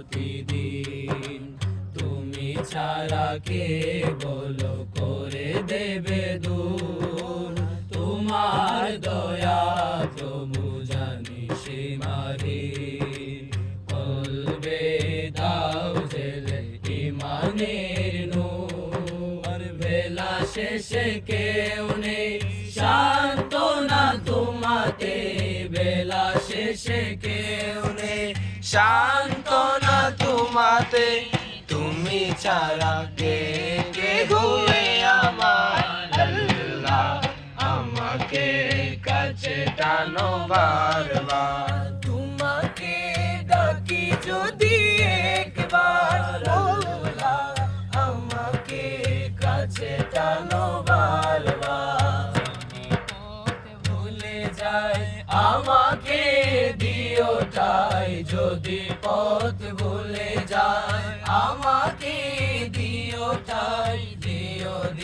প্রতিদিন। তুমি ছাড়া কে বলো করে দেবে দূর? তোমার দয়া প্রভু জানি সীমারি বলবে দাও জেলে ইমানের নূর। বেলা শেষে কেউ নেই, শান্ত না তোমাতে। বেলা শেষে কেউ নেই, শান্ত তোমাতে তুমি ছাড়া কে কে হুয়ে আমার আল্লাহ? আমাকে কাছে টানো বারবার। তোমাকে ডাকি যদি একবার বলা আমাকে কাছে টানো বারবার। ভুলে যায়, আমাকে দিও তাই যদি পথ ভুলে